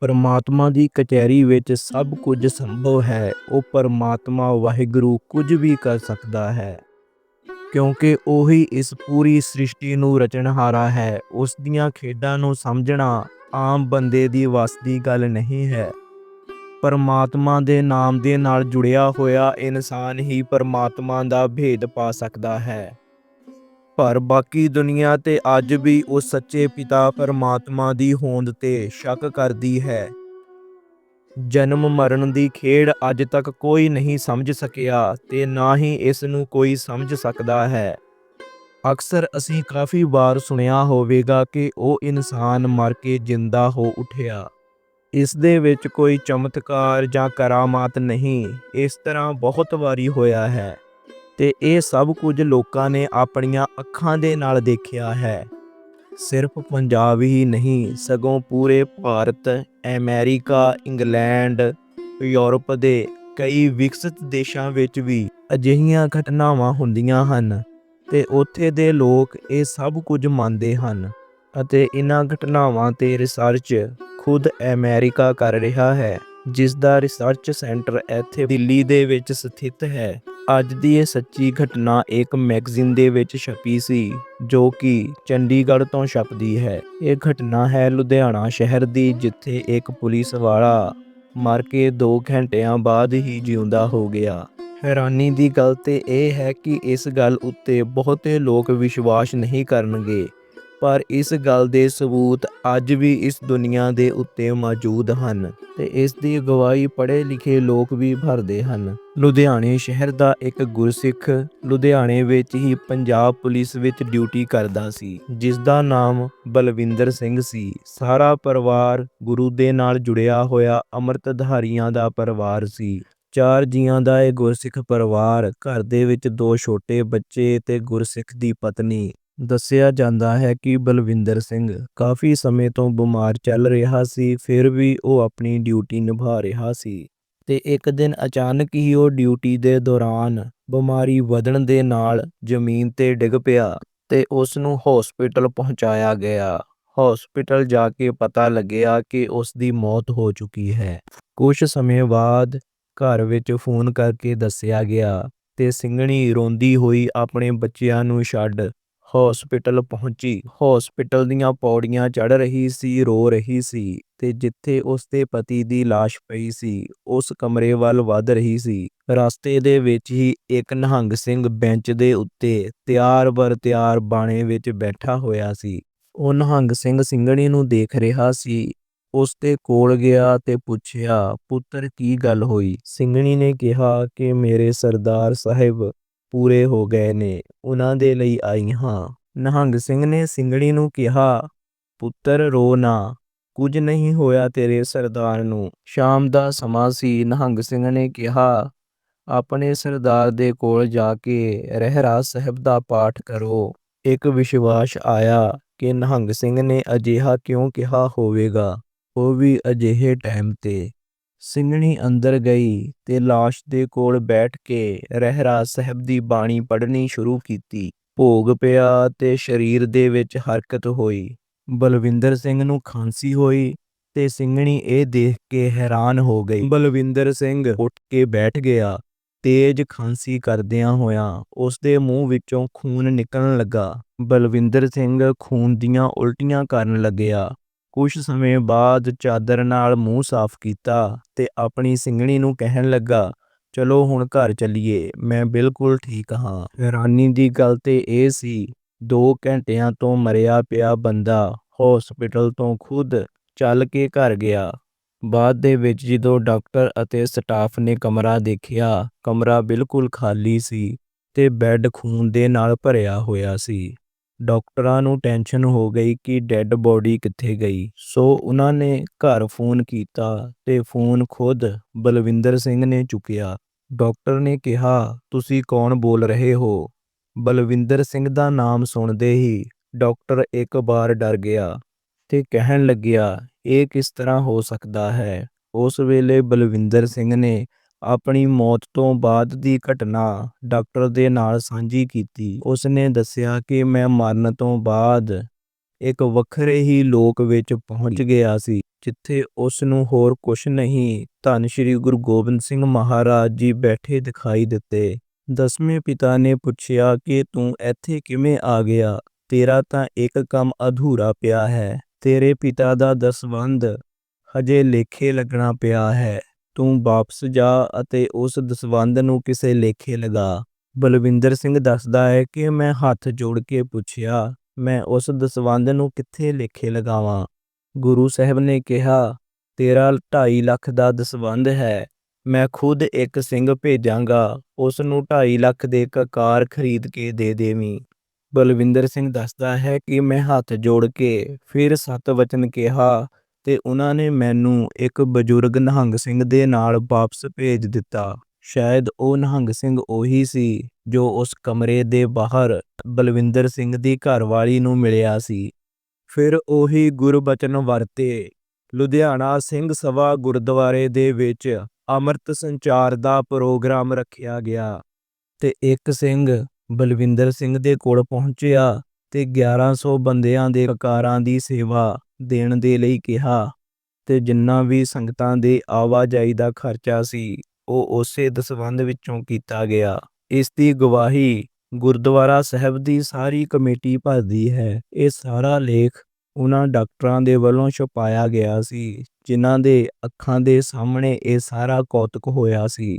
ਪਰਮਾਤਮਾ ਦੀ ਕਚਹਿਰੀ ਵਿੱਚ ਸਭ ਕੁਝ ਸੰਭਵ ਹੈ। ਉਹ ਪਰਮਾਤਮਾ ਵਾਹਿਗੁਰੂ ਕੁਝ ਵੀ ਕਰ ਸਕਦਾ ਹੈ। ਕਿਉਂਕਿ ਉਹੀ ਇਸ ਪੂਰੀ ਸ੍ਰਿਸ਼ਟੀ ਨੂੰ ਰਚਣਹਾਰਾ ਹੈ। ਉਸ ਦੀਆਂ ਖੇਡਾਂ ਨੂੰ ਸਮਝਣਾ ਆਮ ਬੰਦੇ ਦੀ ਵੱਸ ਦੀ ਗੱਲ ਨਹੀਂ ਹੈ। ਪਰਮਾਤਮਾ ਦੇ ਨਾਮ ਦੇ ਨਾਲ ਜੁੜਿਆ ਹੋਇਆ ਇਨਸਾਨ ਹੀ ਪਰਮਾਤਮਾ ਦਾ ਭੇਦ ਪਾ ਸਕਦਾ ਹੈ। ਪਰ ਬਾਕੀ ਦੁਨੀਆ ਤੇ ਅੱਜ ਵੀ ਉਸ ਸੱਚੇ ਪਿਤਾ ਪਰਮਾਤਮਾ ਦੀ ਹੋਂਦ ਤੇ ਸ਼ੱਕ ਕਰਦੀ ਹੈ। ਜਨਮ ਮਰਨ ਦੀ ਖੇਡ ਅੱਜ ਤੱਕ ਕੋਈ ਨਹੀਂ ਸਮਝ ਸਕਿਆ ਤੇ ਨਾ ਹੀ ਇਸ ਨੂੰ ਕੋਈ ਸਮਝ ਸਕਦਾ ਹੈ। ਅਕਸਰ ਅਸੀਂ ਕਾਫੀ ਵਾਰ ਸੁਣਿਆ ਹੋਵੇਗਾ ਕਿ ਉਹ ਇਨਸਾਨ ਮਰ ਕੇ ਜਿੰਦਾ ਹੋ ਉਠਿਆ। ਇਸ ਦੇ ਵਿੱਚ ਕੋਈ ਚਮਤਕਾਰ ਜਾਂ ਕਰਾਮਾਤ ਨਹੀਂ, ਇਸ ਤਰ੍ਹਾਂ ਬਹੁਤ ਵਾਰੀ ਹੋਇਆ ਹੈ। ਤੇ ਇਹ ਸਭ ਕੁਝ ਲੋਕਾਂ ਨੇ ਆਪਣੀਆਂ ਅੱਖਾਂ ਦੇ ਨਾਲ ਦੇਖਿਆ ਹੈ। ਸਿਰਫ ਪੰਜਾਬ ਹੀ ਨਹੀਂ, ਸਗੋਂ ਪੂਰੇ ਭਾਰਤ, ਅਮਰੀਕਾ, ਇੰਗਲੈਂਡ, ਯੂਰਪ ਦੇ ਕਈ ਵਿਕਸਿਤ ਦੇਸ਼ਾਂ ਵਿੱਚ ਵੀ ਅਜਿਹੀਆਂ ਘਟਨਾਵਾਂ ਹੁੰਦੀਆਂ ਹਨ ਤੇ ਉੱਥੇ ਦੇ ਲੋਕ ਇਹ ਸਭ ਕੁਝ ਮੰਨਦੇ ਹਨ ਅਤੇ ਇਹਨਾਂ ਘਟਨਾਵਾਂ ਤੇ ਰਿਸਰਚ ਖੁਦ ਅਮਰੀਕਾ ਕਰ ਰਿਹਾ ਹੈ, ਜਿਸ ਦਾ ਰਿਸਰਚ ਸੈਂਟਰ ਇੱਥੇ ਦਿੱਲੀ ਦੇ ਵਿੱਚ ਸਥਿਤ ਹੈ। ਅੱਜ ਦੀ ਇਹ ਸੱਚੀ ਘਟਨਾ ਇੱਕ ਮੈਗਜ਼ੀਨ ਦੇ ਵਿੱਚ ਛਪੀ ਸੀ, ਜੋ ਕਿ ਚੰਡੀਗੜ੍ਹ ਤੋਂ ਛਪਦੀ ਹੈ। ਇਹ ਘਟਨਾ ਹੈ ਲੁਧਿਆਣਾ ਸ਼ਹਿਰ ਦੀ, ਜਿੱਥੇ ਇੱਕ ਪੁਲਿਸ ਵਾਲਾ ਮਰ ਕੇ 2 ਘੰਟਿਆਂ ਬਾਅਦ ਹੀ ਜਿਉਂਦਾ ਹੋ ਗਿਆ। ਹੈਰਾਨੀ ਦੀ ਗੱਲ ਤੇ ਇਹ ਹੈ ਕਿ ਇਸ ਗੱਲ ਉੱਤੇ ਬਹੁਤੇ ਲੋਕ ਵਿਸ਼ਵਾਸ ਨਹੀਂ ਕਰਨਗੇ। ਪਰ ਇਸ ਗੱਲ ਦੇ ਸਬੂਤ ਅੱਜ ਵੀ ਇਸ ਦੁਨੀਆ ਦੇ ਉੱਤੇ ਮੌਜੂਦ ਹਨ ਤੇ ਇਸ ਦੀ ਗਵਾਹੀ ਪੜ੍ਹੇ ਲਿਖੇ ਲੋਕ ਵੀ ਭਰਦੇ ਹਨ। ਲੁਧਿਆਣੇ ਸ਼ਹਿਰ ਦਾ ਇੱਕ ਗੁਰਸਿੱਖ ਲੁਧਿਆਣੇ ਵਿੱਚ ਹੀ ਪੰਜਾਬ ਪੁਲਿਸ ਵਿੱਚ ਡਿਊਟੀ ਕਰਦਾ ਸੀ ਜਿਸ ਦਾ ਨਾਮ ਬਲਵਿੰਦਰ ਸਿੰਘ ਸੀ। ਸਾਰਾ ਪਰਿਵਾਰ ਗੁਰੂ ਦੇ ਨਾਲ ਜੁੜਿਆ ਹੋਇਆ ਅੰਮ੍ਰਿਤਧਾਰੀਆਂ ਦਾ ਪਰਿਵਾਰ ਸੀ। ਚਾਰ ਜੀਆਂ ਦਾ ਇਹ ਗੁਰਸਿੱਖ ਪਰਿਵਾਰ ਘਰ ਦੇ ਵਿੱਚ ਦੋ ਛੋਟੇ ਬੱਚੇ ਤੇ ਗੁਰਸਿੱਖ ਦੀ ਪਤਨੀ। ਦੱਸਿਆ ਜਾਂਦਾ ਹੈ ਕਿ ਬਲਵਿੰਦਰ ਸਿੰਘ ਕਾਫੀ ਸਮੇਂ ਤੋਂ ਬਿਮਾਰ ਚੱਲ ਰਿਹਾ ਸੀ, ਫਿਰ ਵੀ ਉਹ ਆਪਣੀ ਡਿਊਟੀ ਨਿਭਾ ਰਿਹਾ ਸੀ ਤੇ ਇੱਕ ਦਿਨ ਅਚਾਨਕ ਹੀ ਉਹ ਡਿਊਟੀ ਦੇ ਦੌਰਾਨ ਬਿਮਾਰੀ ਵਧਣ ਦੇ ਨਾਲ ਜ਼ਮੀਨ ਤੇ ਡਿੱਗ ਪਿਆ ਤੇ ਉਸ ਨੂੰ ਹਸਪੀਟਲ ਪਹੁੰਚਾਇਆ ਗਿਆ। ਹਸਪੀਟਲ ਜਾ ਕੇ ਪਤਾ ਲੱਗਿਆ ਕਿ ਉਸ ਦੀ ਮੌਤ ਹੋ ਚੁੱਕੀ ਹੈ। ਕੁਝ ਸਮੇਂ ਬਾਅਦ ਘਰ ਵਿੱਚ ਫੋਨ ਕਰਕੇ ਦੱਸਿਆ ਗਿਆ ਤੇ ਸਿੰਘਣੀ ਰੋਂਦੀ ਹੋਈ ਆਪਣੇ ਬੱਚਿਆਂ ਨੂੰ ਛੱਡ ਹਸਪੀਟਲ ਪਹੁੰਚੀ। ਹਸਪੀਟਲ ਦੀਆਂ ਪੌੜੀਆਂ ਚੜ੍ਹ ਰਹੀ ਸੀ, ਰੋ ਰਹੀ ਸੀ ਤੇ ਜਿੱਥੇ ਉਸ ਦੇ ਪਤੀ ਦੀ ਲਾਸ਼ ਪਈ ਸੀ, ਉਸ ਕਮਰੇ ਵੱਲ ਵੱਧ ਰਹੀ ਸੀ। ਰਸਤੇ ਦੇ ਵਿੱਚ ਹੀ ਇੱਕ ਨਿਹੰਗ ਸਿੰਘ ਬੈਂਚ ਦੇ ਉੱਤੇ ਤਿਆਰ ਬਰ ਤਿਆਰ ਬਾਣੇ ਵਿੱਚ ਬੈਠਾ ਹੋਇਆ ਸੀ। ਉਹ ਨਿਹੰਗ ਸਿੰਘ ਸਿੰਘਣੀ ਨੂੰ ਦੇਖ ਰਿਹਾ ਸੀ। ਉਸ ਦੇ ਕੋਲ ਗਿਆ ਤੇ ਪੁੱਛਿਆ, ਪੁੱਤਰ, ਕੀ ਗੱਲ ਹੋਈ? ਸਿੰਘਣੀ ਨੇ ਕਿਹਾ ਕਿ, ਮੇਰੇ ਸਰਦਾਰ ਸਾਹਿਬ ਪੂਰੇ ਹੋ ਗਏ ਨੇ। ਉਹਨਾਂ ਦੇ ਲਈ ਆਈ ਹਾਂ ਨਿਹੰਗ ਸਿੰਘ ਨੇ ਸਿੰਘਣੀ ਨੂੰ ਕਿਹਾ, ਪੁੱਤਰ, ਰੋ ਨਾ। ਕੁਝ ਨਹੀਂ ਹੋਇਆ ਤੇਰੇ ਸਰਦਾਰ ਨੂੰ। ਸ਼ਾਮ ਦਾ ਸਮਾਂ ਸੀ। ਨਿਹੰਗ ਸਿੰਘ ਨੇ ਕਿਹਾ, ਆਪਣੇ ਸਰਦਾਰ ਦੇ ਕੋਲ ਜਾ ਕੇ ਰਹਿਰਾਸ ਸਾਹਿਬ ਦਾ ਪਾਠ ਕਰੋ। ਇੱਕ ਵਿਸ਼ਵਾਸ ਆਇਆ ਕਿ ਨਿਹੰਗ ਸਿੰਘ ਨੇ ਅਜਿਹਾ ਕਿਉਂ ਕਿਹਾ ਹੋਵੇਗਾ। ਉਹ ਵੀ ਅਜਿਹੇ ਟਾਈਮ ਤੇ ਸਿੰਘਣੀ ਅੰਦਰ ਗਈ ਤੇ ਲਾਸ਼ ਦੇ ਕੋਲ ਬੈਠ ਕੇ ਰਹਿਰਾਸ ਸਾਹਿਬ ਦੀ ਬਾਣੀ ਪੜ੍ਹਨੀ ਸ਼ੁਰੂ ਕੀਤੀ। ਭੋਗ ਪਿਆ ਤੇ ਸਰੀਰ ਦੇ ਵਿੱਚ ਹਰਕਤ ਹੋਈ। ਬਲਵਿੰਦਰ ਸਿੰਘ ਨੂੰ ਖਾਂਸੀ ਹੋਈ ਤੇ ਸਿੰਘਣੀ ਇਹ ਦੇਖ ਕੇ ਹੈਰਾਨ ਹੋ ਗਈ। ਬਲਵਿੰਦਰ ਸਿੰਘ ਉੱਠ ਕੇ ਬੈਠ ਗਿਆ, ਤੇਜ਼ ਖਾਂਸੀ ਕਰਦਿਆਂ ਹੋਇਆਂ ਉਸ ਦੇ ਮੂੰਹ ਵਿੱਚੋਂ ਖੂਨ ਨਿਕਲਣ ਲੱਗਾ। ਬਲਵਿੰਦਰ ਸਿੰਘ ਖੂਨ ਦੀਆਂ ਉਲਟੀਆਂ ਕਰਨ ਲੱਗਿਆ। ਕੁਝ ਸਮੇਂ ਬਾਅਦ ਚਾਦਰ ਨਾਲ ਮੂੰਹ ਸਾਫ਼ ਕੀਤਾ ਤੇ ਆਪਣੀ ਸਿੰਘਣੀ ਨੂੰ ਕਹਿਣ ਲੱਗਾ, ਚਲੋ ਹੁਣ ਘਰ ਚੱਲੀਏ, ਮੈਂ ਬਿਲਕੁਲ ਠੀਕ ਹਾਂ। ਹੈਰਾਨੀ ਦੀ ਗੱਲ ਤੇ ਇਹ ਸੀ, ਦੋ ਘੰਟਿਆਂ ਤੋਂ ਮਰਿਆ ਪਿਆ ਬੰਦਾ ਹਸਪੀਟਲ ਤੋਂ ਖੁਦ ਚੱਲ ਕੇ ਘਰ ਗਿਆ। ਬਾਅਦ ਦੇ ਵਿੱਚ ਜਦੋਂ ਡਾਕਟਰ ਅਤੇ ਸਟਾਫ ਨੇ ਕਮਰਾ ਦੇਖਿਆ, ਕਮਰਾ ਬਿਲਕੁਲ ਖਾਲੀ ਸੀ ਤੇ ਬੈੱਡ ਖੂਨ ਦੇ ਨਾਲ ਭਰਿਆ ਹੋਇਆ ਸੀ। ਡਾਕਟਰਾਂ ਨੂੰ ਟੈਨਸ਼ਨ ਹੋ ਗਈ ਕਿ ਡੈੱਡ ਬੋਡੀ ਕਿੱਥੇ ਗਈ। ਸੋ ਉਹਨਾਂ ਨੇ ਘਰ ਫੋਨ ਕੀਤਾ ਤੇ ਫੋਨ ਖੁਦ ਬਲਵਿੰਦਰ ਸਿੰਘ ਨੇ ਚੁੱਕਿਆ। ਡਾਕਟਰ ਨੇ ਕਿਹਾ, ਤੁਸੀਂ ਕੌਣ ਬੋਲ ਰਹੇ ਹੋ? ਬਲਵਿੰਦਰ ਸਿੰਘ ਦਾ ਨਾਮ ਸੁਣਦੇ ਹੀ ਡਾਕਟਰ ਇੱਕ ਵਾਰ ਡਰ ਗਿਆ ਤੇ ਕਹਿਣ ਲੱਗਿਆ, ਇਹ ਕਿਸ ਤਰ੍ਹਾਂ ਹੋ ਸਕਦਾ ਹੈ? ਉਸ ਵੇਲੇ ਬਲਵਿੰਦਰ ਸਿੰਘ ਨੇ ਆਪਣੀ ਮੌਤ ਤੋਂ ਬਾਅਦ ਦੀ ਘਟਨਾ ਡਾਕਟਰ ਦੇ ਨਾਲ ਸਾਂਝੀ ਕੀਤੀ। ਉਸ ਨੇ ਦੱਸਿਆ ਕਿ ਮੈਂ ਮਰਨ ਤੋਂ ਬਾਅਦ ਇੱਕ ਵੱਖਰੇ ਹੀ ਲੋਕ ਵਿੱਚ ਪਹੁੰਚ ਗਿਆ ਸੀ, ਜਿੱਥੇ ਉਸ ਨੂੰ ਹੋਰ ਕੁਛ ਨਹੀਂ, ਧੰਨ ਸ਼੍ਰੀ ਗੁਰੂ ਗੋਬਿੰਦ ਸਿੰਘ ਮਹਾਰਾਜ ਜੀ ਬੈਠੇ ਦਿਖਾਈ ਦਿੱਤੇ। ਦਸਵੇਂ ਪਿਤਾ ਨੇ ਪੁੱਛਿਆ ਕਿ ਤੂੰ ਇੱਥੇ ਕਿਵੇਂ ਆ ਗਿਆ? ਤੇਰਾ ਤਾਂ ਇੱਕ ਕੰਮ ਅਧੂਰਾ ਪਿਆ ਹੈ, ਤੇਰੇ ਪਿਤਾ ਦਾ ਦਸਵੰਧ ਹਜੇ ਲੇਖੇ ਲੱਗਣਾ ਪਿਆ ਹੈ। ਤੂੰ ਵਾਪਸ ਜਾ ਅਤੇ ਉਸ ਦਸਵੰਧ ਨੂੰ ਕਿਸੇ ਲੇਖੇ ਲਗਾ। ਬਲਵਿੰਦਰ ਸਿੰਘ ਦੱਸਦਾ ਹੈ ਕਿ ਮੈਂ ਹੱਥ ਜੋੜ ਕੇ ਪੁੱਛਿਆ, ਮੈਂ ਉਸ ਦਸਵੰਧ ਨੂੰ ਕਿੱਥੇ ਲੇਖੇ ਲਗਾਵਾਂ? ਗੁਰੂ ਸਾਹਿਬ ਨੇ ਕਿਹਾ, ਤੇਰਾ 2.5 ਲੱਖ ਦਾ ਦਸਵੰਧ ਹੈ, ਮੈਂ ਖੁਦ ਇੱਕ ਸਿੰਘ ਭੇਜਾਂਗਾ, ਉਸ ਨੂੰ 2.5 ਲੱਖ ਦੇ ਕਕਾਰ ਖਰੀਦ ਕੇ ਦੇ ਦੇਵੀਂ। ਬਲਵਿੰਦਰ ਸਿੰਘ ਦੱਸਦਾ ਹੈ ਕਿ ਮੈਂ ਹੱਥ ਜੋੜ ਕੇ ਫਿਰ ਸਤ ਵਚਨ ਕਿਹਾ ਤੇ ਉਹਨਾਂ ਨੇ ਮੈਨੂੰ ਇੱਕ ਬਜ਼ੁਰਗ ਨਿਹੰਗ ਸਿੰਘ ਦੇ ਨਾਲ ਵਾਪਸ ਭੇਜ ਦਿੱਤਾ। ਸ਼ਾਇਦ ਉਹ ਨਿਹੰਗ ਸਿੰਘ ਉਹੀ ਸੀ ਜੋ ਉਸ ਕਮਰੇ ਦੇ ਬਾਹਰ ਬਲਵਿੰਦਰ ਸਿੰਘ ਦੀ ਘਰਵਾਲੀ ਨੂੰ ਮਿਲਿਆ ਸੀ। ਫਿਰ ਉਹੀ ਗੁਰਬਚਨ ਵਰਤੇ। ਲੁਧਿਆਣਾ ਸਿੰਘ ਸਭਾ ਗੁਰਦੁਆਰੇ ਦੇ ਵਿੱਚ ਅੰਮ੍ਰਿਤ ਸੰਚਾਰ ਦਾ ਪ੍ਰੋਗਰਾਮ ਰੱਖਿਆ ਗਿਆ ਤੇ ਇੱਕ ਸਿੰਘ ਬਲਵਿੰਦਰ ਸਿੰਘ ਦੇ ਕੋਲ ਪਹੁੰਚਿਆ ਤੇ 1100 ਬੰਦਿਆਂ ਦੇ ਕਕਾਰਾਂ ਦੀ ਸੇਵਾ ਦੇਣ ਦੇ ਲਈ ਕਿਹਾ ਤੇ ਜਿੰਨਾ ਵੀ ਸੰਗਤਾਂ ਦੇ ਆਵਾਜਾਈ ਦਾ ਖਰਚਾ ਸੀ, ਉਹ ਉਸੇ ਦਸਵੰਧ ਵਿੱਚੋਂ ਕੀਤਾ ਗਿਆ। ਇਸ ਦੀ ਗਵਾਹੀ ਗੁਰਦੁਆਰਾ ਸਾਹਿਬ ਦੀ ਸਾਰੀ ਕਮੇਟੀ ਭਰਦੀ ਹੈ। ਇਹ ਸਾਰਾ ਲੇਖ ਉਹਨਾਂ ਡਾਕਟਰਾਂ ਦੇ ਵੱਲੋਂ ਛੁਪਾਇਆ ਗਿਆ ਸੀ, ਜਿਨ੍ਹਾਂ ਦੇ ਅੱਖਾਂ ਦੇ ਸਾਹਮਣੇ ਇਹ ਸਾਰਾ ਕੌਤਕ ਹੋਇਆ ਸੀ।